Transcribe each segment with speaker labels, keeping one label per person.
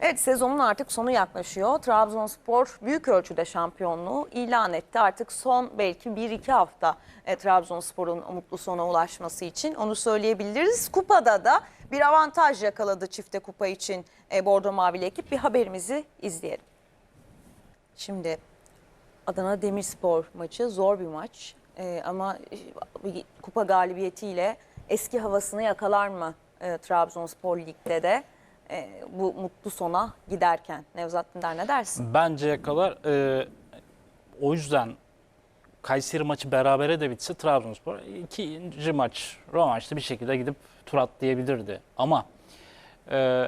Speaker 1: Evet sezonun artık sonu yaklaşıyor. Trabzonspor büyük ölçüde şampiyonluğu ilan etti. Artık son belki 1-2 hafta e, Trabzonspor'un mutlu sona ulaşması için onu söyleyebiliriz. Kupada da bir avantaj yakaladı çifte kupa için e, Bordo Mavili ekip. Bir haberimizi izleyelim. Şimdi Adana Demirspor maçı zor bir maç E, ama bir kupa galibiyetiyle eski havasını yakalar mı e, Trabzonspor Lig'de de e, bu mutlu sona giderken Nevzat Dindar ne dersin?
Speaker 2: Bence yakalar. Ee, o yüzden Kayseri maçı berabere de bitse Trabzonspor ikinci maç rövanşta bir şekilde gidip tur atlayabilirdi. Ama e,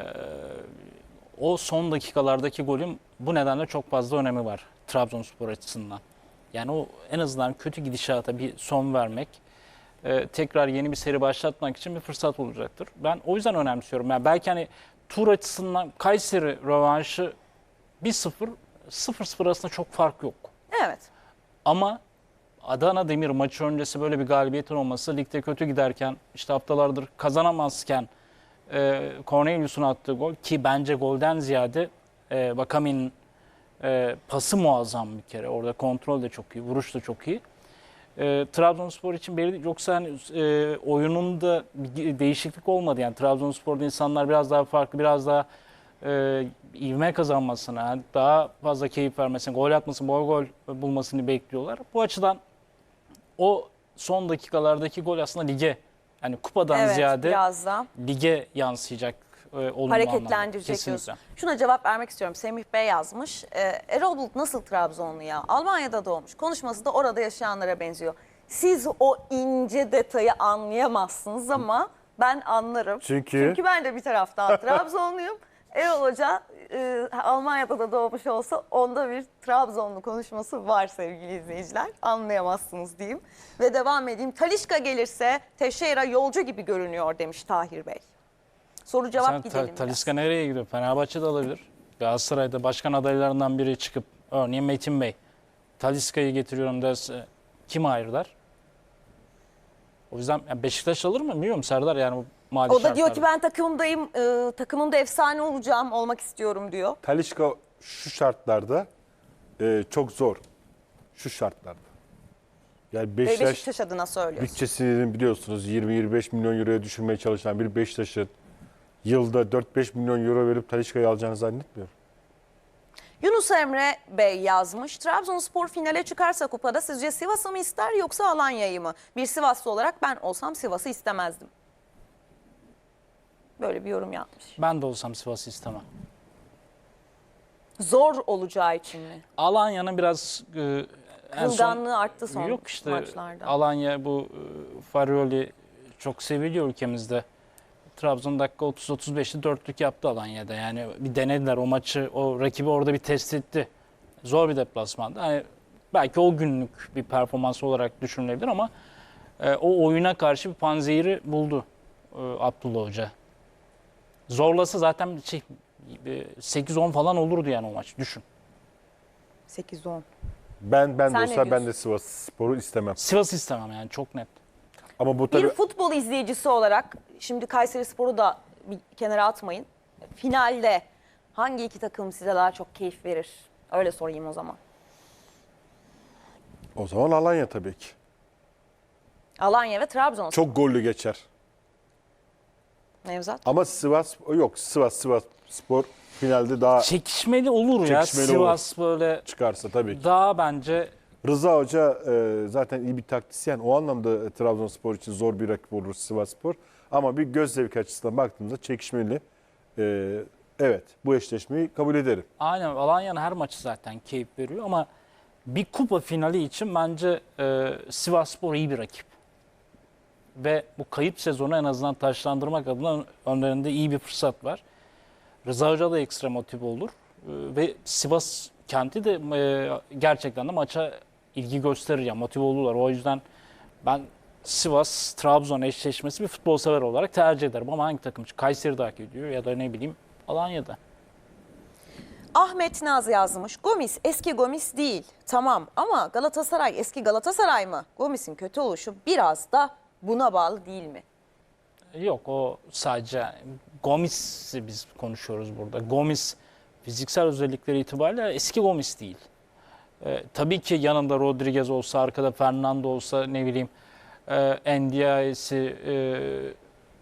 Speaker 2: o son dakikalardaki golün bu nedenle çok fazla önemi var Trabzonspor açısından. Yani o en azından kötü gidişata bir son vermek, e, tekrar yeni bir seri başlatmak için bir fırsat olacaktır. Ben o yüzden önemsiyorum. Yani belki hani tur açısından Kayseri rövanşı 1-0, 0-0 arasında çok fark yok.
Speaker 1: Evet.
Speaker 2: Ama Adana Demir maçı öncesi böyle bir galibiyetin olması ligde kötü giderken işte haftalardır kazanamazken e, Cornelius'un attığı gol ki bence golden ziyade e, Vakamin'in e, pası muazzam bir kere. Orada kontrol de çok iyi, vuruş da çok iyi. E, Trabzonspor için belli değil. Yoksa hani e, oyununda bir değişiklik olmadı. Yani Trabzonspor'da insanlar biraz daha farklı, biraz daha e, ivme kazanmasını, yani daha fazla keyif vermesini, gol atmasını, bol gol bulmasını bekliyorlar. Bu açıdan o son dakikalardaki gol aslında lige, yani kupadan
Speaker 1: evet
Speaker 2: ziyade
Speaker 1: biraz da
Speaker 2: lige yansıyacak e, olumlu
Speaker 1: hareketlendirecek
Speaker 2: anlamda.
Speaker 1: diyorsun. Şuna cevap vermek istiyorum. Semih Bey yazmış. E, Erol Bulut nasıl Trabzonlu ya? Almanya'da doğmuş. Konuşması da orada yaşayanlara benziyor. Siz o ince detayı anlayamazsınız ama ben anlarım.
Speaker 3: Çünkü?
Speaker 1: Çünkü ben de bir taraftan Trabzonluyum. Erol Hoca e, Almanya'da da doğmuş olsa onda bir Trabzonlu konuşması var sevgili izleyiciler. Anlayamazsınız diyeyim. Ve devam edeyim. Talişka gelirse Teşeira yolcu gibi görünüyor demiş Tahir Bey. Soru cevap
Speaker 2: Sen
Speaker 1: gidelim
Speaker 2: Ta-
Speaker 1: biraz.
Speaker 2: Talisca nereye gidiyor? Fenerbahçe de alabilir. Galatasaray'da başkan adaylarından biri çıkıp örneğin Metin Bey Talisca'yı getiriyorum derse kim hayır der? O yüzden yani Beşiktaş alır mı bilmiyorum Serdar yani bu mali
Speaker 1: O da diyor ki
Speaker 2: şartlarda.
Speaker 1: ben takımımdayım, e, takımımda efsane olacağım, olmak istiyorum diyor.
Speaker 3: Talişka şu şartlarda e, çok zor. Şu şartlarda. Yani Beşiktaş,
Speaker 1: Beşiktaş adına söylüyorsun.
Speaker 3: bütçesini biliyorsunuz 20-25 milyon euroya düşürmeye çalışan bir Beşiktaş'ın yılda 4-5 milyon euro verip Talişka'yı alacağını zannetmiyorum.
Speaker 1: Yunus Emre Bey yazmış. Trabzonspor finale çıkarsa kupada sizce Sivas'ı mı ister yoksa Alanya'yı mı? Bir Sivaslı olarak ben olsam Sivas'ı istemezdim. Böyle bir yorum yapmış.
Speaker 2: Ben de olsam Sivas'ı istemem.
Speaker 1: Zor olacağı için mi?
Speaker 2: Alanya'nın biraz e, en son
Speaker 1: Kılganlığı arttı son
Speaker 2: Yok işte
Speaker 1: maçlarda.
Speaker 2: Alanya bu e, Farioli çok seviliyor ülkemizde. Trabzon dakika 30-35'te dörtlük yaptı Alanya'da. Yani bir denediler o maçı, o rakibi orada bir test etti. Zor bir deplasmandı. Hani belki o günlük bir performans olarak düşünülebilir ama e, o oyuna karşı bir panzehiri buldu e, Abdullah Hoca. Zorlasa zaten şey, e, 8-10 falan olurdu yani o maç düşün.
Speaker 1: 8-10.
Speaker 3: Ben ben
Speaker 1: Sen
Speaker 3: de olsa ben de Sivas Spor'u istemem.
Speaker 2: Sivas istemem yani çok net.
Speaker 3: Ama bu tabii
Speaker 1: Bir futbol izleyicisi olarak şimdi Kayseri Spor'u da bir kenara atmayın. Finalde hangi iki takım size daha çok keyif verir? Öyle sorayım o zaman.
Speaker 3: o zaman Alanya tabii ki.
Speaker 1: Alanya ve Trabzon.
Speaker 3: Çok gollü geçer.
Speaker 1: Nevzat.
Speaker 3: Ama Sivas yok Sivas Sivas Spor finalde daha
Speaker 2: Çekişmeli olur ya
Speaker 3: Çekişmeli
Speaker 2: Sivas böyle
Speaker 3: çıkarsa tabii ki.
Speaker 2: daha bence
Speaker 3: Rıza Hoca e, zaten iyi bir taktisyen. O anlamda Trabzonspor için zor bir rakip olur Sivasspor. Ama bir göz zevki açısından baktığımızda çekişmeli. E, evet bu eşleşmeyi kabul ederim.
Speaker 2: aynen Alanya'nın her maçı zaten keyif veriyor ama bir kupa finali için bence e, Sivasspor iyi bir rakip. Ve bu kayıp sezonu en azından taşlandırmak adına önlerinde iyi bir fırsat var. Rıza Hoca da ekstra motive olur. E, ve Sivas kenti de e, gerçekten de maça ilgi gösterir ya motive olurlar. O yüzden ben Sivas Trabzon eşleşmesi bir futbol sever olarak tercih ederim ama hangi takım? Kayseri hak ediyor ya da ne bileyim Alanya'da.
Speaker 1: Ahmet Naz yazmış. Gomis eski Gomis değil. Tamam ama Galatasaray eski Galatasaray mı? Gomis'in kötü oluşu biraz da buna bağlı değil mi?
Speaker 2: Yok o sadece Gomis'i biz konuşuyoruz burada. Gomis fiziksel özellikleri itibariyle eski Gomis değil. Ee, tabii ki yanında Rodriguez olsa, arkada Fernando olsa ne bileyim e, Ndiaye'si e,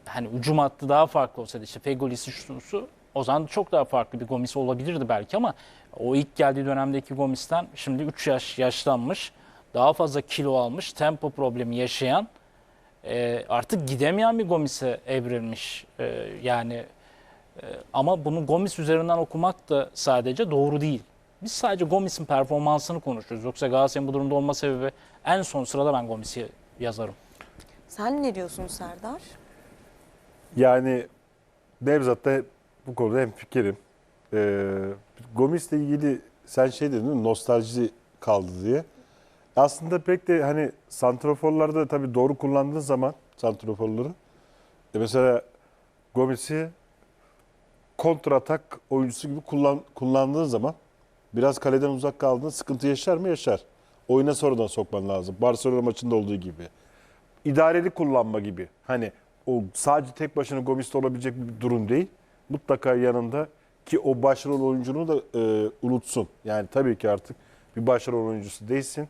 Speaker 2: hani hücum hattı daha farklı olsaydı işte Fegoli'si şusu o zaman çok daha farklı bir Gomis olabilirdi belki ama o ilk geldiği dönemdeki Gomis'ten şimdi 3 yaş yaşlanmış, daha fazla kilo almış, tempo problemi yaşayan e, artık gidemeyen bir Gomis'e evrilmiş. E, yani e, ama bunu Gomis üzerinden okumak da sadece doğru değil. Biz sadece Gomis'in performansını konuşuyoruz. Yoksa Galatasaray'ın bu durumda olma sebebi en son sırada ben Gomis'i yazarım.
Speaker 1: Sen ne diyorsun Serdar?
Speaker 3: Yani Nevzat'ta bu konuda hem fikrim. Ee, Gomis'le ilgili sen şey dedin değil mi? Nostalji kaldı diye. Aslında pek de hani santraforlarda tabii doğru kullandığın zaman santraforları e mesela Gomis'i kontratak oyuncusu gibi kullan, kullandığın zaman biraz kaleden uzak kaldığında sıkıntı yaşar mı? Yaşar. Oyuna sonradan sokman lazım. Barcelona maçında olduğu gibi. İdareli kullanma gibi. Hani o sadece tek başına Gomis'te olabilecek bir durum değil. Mutlaka yanında ki o başrol oyuncunu da e, unutsun. Yani tabii ki artık bir başrol oyuncusu değilsin.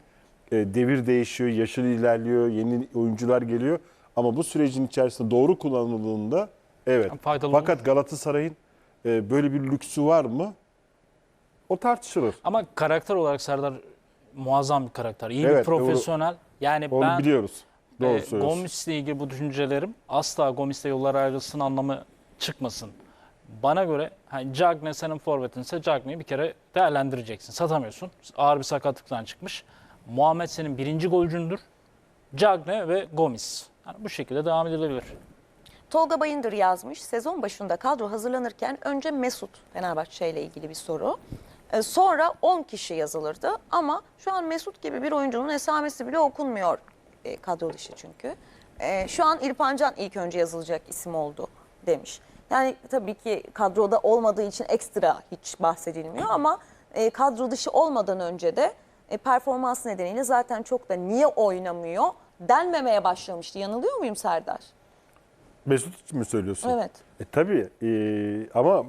Speaker 3: E, devir değişiyor, yaşın ilerliyor, yeni oyuncular geliyor. Ama bu sürecin içerisinde doğru kullanıldığında evet.
Speaker 2: Faydalı
Speaker 3: Fakat Galatasaray'ın e, böyle bir lüksü var mı? O tartışılır.
Speaker 2: Ama karakter olarak Serdar muazzam bir karakter. İyi bir
Speaker 3: Evet, doğru.
Speaker 2: profesyonel. Yani
Speaker 3: Onu
Speaker 2: ben
Speaker 3: biliyoruz. Doğru
Speaker 2: e,
Speaker 3: söylüyorsun.
Speaker 2: Gomis'le ilgili bu düşüncelerim asla Gomis'le yollar ayrılsın anlamı çıkmasın. Bana göre hani Cagne senin forvetinse Cagne'yi bir kere değerlendireceksin. Satamıyorsun. Ağır bir sakatlıktan çıkmış. Muhammed senin birinci golcündür. Cagne ve Gomis. Yani bu şekilde devam edilebilir.
Speaker 1: Tolga Bayındır yazmış. Sezon başında kadro hazırlanırken önce Mesut Fenerbahçe ile ilgili bir soru. Ee, Sonra 10 kişi yazılırdı ama şu an Mesut gibi bir oyuncunun esamesi bile okunmuyor e, kadro dışı çünkü. E, Şu an İrfan Can ilk önce yazılacak isim oldu demiş. Yani tabii ki kadroda olmadığı için ekstra hiç bahsedilmiyor ama e, kadro dışı olmadan önce de e, performans nedeniyle zaten çok da niye oynamıyor denmemeye başlamıştı. Yanılıyor muyum Serdar?
Speaker 3: Mesut için mi söylüyorsun?
Speaker 1: Evet.
Speaker 3: E, tabii e, ama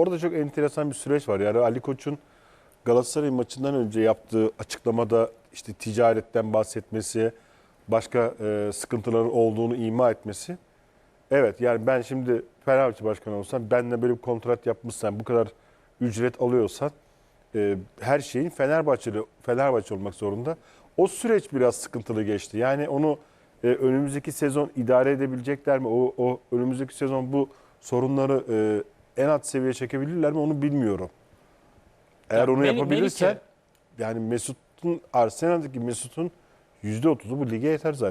Speaker 3: orada çok enteresan bir süreç var. Yani Ali Koç'un Galatasaray maçından önce yaptığı açıklamada işte ticaretten bahsetmesi, başka e, sıkıntıları olduğunu ima etmesi. Evet yani ben şimdi Fenerbahçe Başkanı olsam benle böyle bir kontrat yapmışsan, bu kadar ücret alıyorsan e, her şeyin Fenerbahçeli Fenerbahçe olmak zorunda. O süreç biraz sıkıntılı geçti. Yani onu e, önümüzdeki sezon idare edebilecekler mi? O, o önümüzdeki sezon bu sorunları e, en alt seviyeye çekebilirler mi? Onu bilmiyorum. Eğer
Speaker 2: Ya
Speaker 3: onu yapabilirsen
Speaker 2: Melike-
Speaker 3: yani Mesut'un Arsenal'daki Mesut'un %30'u bu lige yeter zaten.